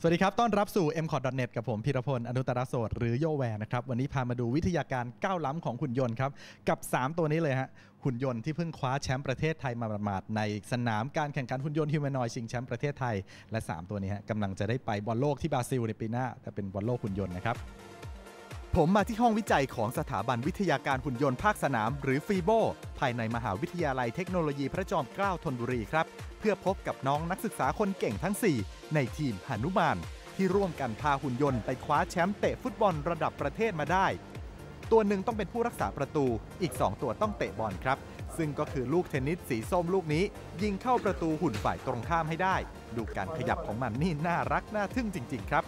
สวัสดีครับ ต้อนรับสู่ m c o t n e t กับผมพีรพล อนุตตรโสดหรือโยแวร์นะครับ วันนี้พามาดูวิทยาการก้าวล้ำของหุ่นยนต์ครับ กับ 3 ตัวนี้เลยฮะ หุ่นยนต์ที่เพิ่งคว้าแชมป์ประเทศไทยมาประมาทในสนามการแข่งขันหุ่นยนต์ฮิวแมนอยชิงแชมป์ประเทศไทย และ 3 ตัวนี้ฮะกำลังจะได้ไปบอลโลกที่บราซิลในปีหน้า แต่เป็นบอลโลกหุ่นยนต์นะครับ ผมมาที่ห้องวิจัยของสถาบันวิทยาการหุ่นยนต์ภาคสนาม หรือฟีโบภายในมหาวิทยาลัยเทคโนโลยีพระจอมเกล้าธนบุรีครับ เพื่อพบกับน้องนักศึกษาคนเก่งทั้ง 4 ในทีมหนุมาน ที่ร่วมกันพาหุ่นยนต์ไปคว้าแชมป์เตะฟุตบอลระดับประเทศมาได้ ตัวหนึ่งต้องเป็นผู้รักษาประตู อีก 2 ตัวต้องเตะบอลครับ ซึ่งก็คือลูกเทนนิสสีส้มลูกนี้ ยิงเข้าประตูหุ่นฝ่ายตรงข้ามให้ได้ ดูการขยับของมันนี่น่ารักน่าทึ่งจริง ๆ ครับ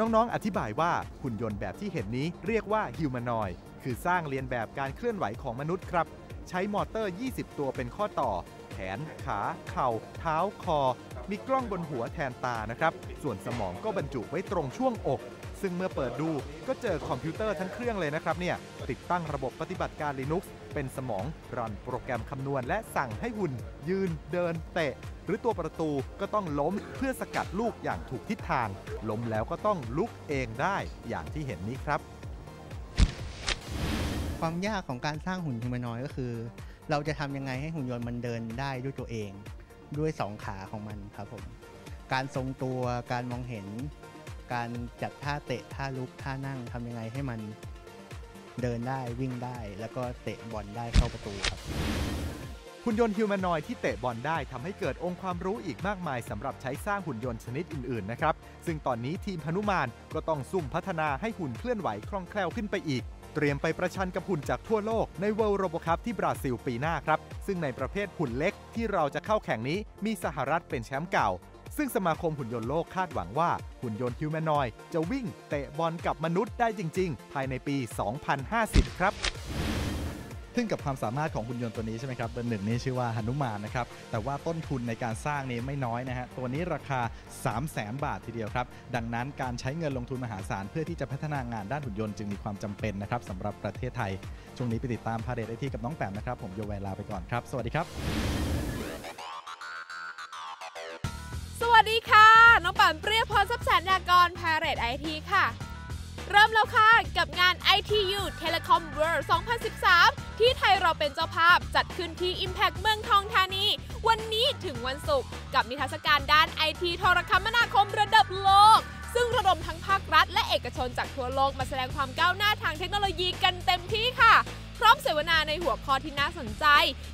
น้องๆ อธิบายว่าหุ่นยนต์แบบที่เห็นนี้เรียกว่าฮิวแมนอยคือสร้างเรียนแบบการเคลื่อนไหวของมนุษย์ครับ ใช้มอเตอร์ 20 ตัวเป็นข้อต่อ แขน ขา เข่า เท้า คอ มีกล้องบนหัวแทนตานะครับ ส่วนสมองก็บรรจุไว้ตรงช่วงอก ซึ่งเมื่อเปิดดูก็เจอคอมพิวเตอร์ทั้งเครื่องเลยนะครับเนี่ย ติดตั้งระบบปฏิบัติการ Linux เป็นสมองรันโปรแกรมคำนวณและสั่งให้หุ่น ยืน เดิน เตะ หรือตัวประตูก็ต้องล้มเพื่อสกัดลูกอย่างถูกทิศทาง ล้มแล้วก็ต้องลุกเองได้อย่างที่เห็นนี้ครับ ความยากของการสร้างหุ่นฮิวแมนอยด์ก็คือ เราจะทำยังไงให้หุ่นยนต์มันเดินได้ด้วยตัวเอง ด้วยสองขาของมันครับผมการทรงตัวการมองเห็น การจัดท่าเตะท่าลุกท่านั่งทำยังไงให้มันเดินได้วิ่งได้ แล้วก็เตะบอลได้เข้าประตูครับหุ่นยนต์ฮิวแมนอยที่เตะบอลได้ทำให้เกิดองค์ความรู้อีกมากมายสำหรับใช้สร้างหุ่นยนต์ชนิดอื่นๆนะครับ ซึ่งตอนนี้ทีมพนุมานก็ต้องซุ่มพัฒนาให้หุ่นเคลื่อนไหวคล่องแคล่วขึ้นไปอีก เตรียมไปประชันกับหุ่นจากทั่วโลกใน World Robo Cup ที่บราซิลปีหน้าครับ ซึ่งในประเภทหุ่นเล็กที่เราจะเข้าแข่งนี้มีสหรัฐเป็นแชมป์เก่า ซึ่งสมาคมหุ่นยนต์โลกคาดหวังว่าหุ่นยนต์ฮิวแมนอยจะวิ่งเตะบอลกับมนุษย์ได้จริง ๆ ภายในปี 2050 ครับ ทึ่งกับความสามารถของหุ่นยนต์ตัวนี้ใช่ไหมครับเบอร์หนึ่งนี่ชื่อว่าหนุมานนะครับแต่ว่าต้นทุนในการสร้างนี่ไม่น้อยนะฮะตัวนี้ราคา 3 0 0แสนบาททีเดียวครับดังนั้นการใช้เงินลงทุนมหาศาลเพื่อที่จะพัฒนางานด้านหุ่นยนต์จึงมีความจำเป็นนะครับสำหรับประเทศไทย ช่วงนี้ไปติดตามพาเรดไอทีกับน้องแปมนะครับผมโยแวลาไปก่อนครับ สวัสดีครับสวัสดีค่ะ น้องปันเปรี้ยวพรทรัพย์แสนยากรพาเรตไอทีค่ะ เริ่มแล้วค่ะ กับงาน ITU Telecom World 2013 ที่ไทยเราเป็นเจ้าภาพจัดขึ้นที่ Impact เมืองทองธานี วันนี้ถึงวันศุกร์กับนิทรรศการด้าน IT โทรคมนาคมระดับโลก ซึ่งระดมทั้งภาครัฐและเอกชนจากทั่วโลกมาแสดงความก้าวหน้าทางเทคโนโลยีกันเต็มที่ค่ะพร้อมเสวนาในหัวข้อที่น่าสนใจ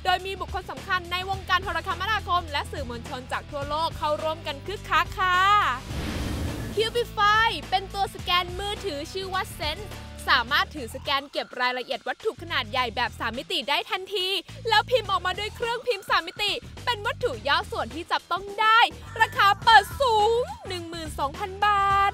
โดยมีบุคคลสำคัญในวงการโทรคมนาคม และสื่อมวลชนจากทั่วโลกเข้าร่วมกันคึกคักค่ะ Cubify เป็นตัวสแกนมือถือชื่อว่าเซนสามารถถือสแกนเก็บรายละเอียดวัตถุขนาดใหญ่แบบ 3 มิติได้ทันที แล้วพิมพ์ออกมาด้วยเครื่องพิมพ์ 3 มิติ เป็นวัตถุย่อส่วนที่จับต้องได้ ราคาเปิดสูง 12,000 บาท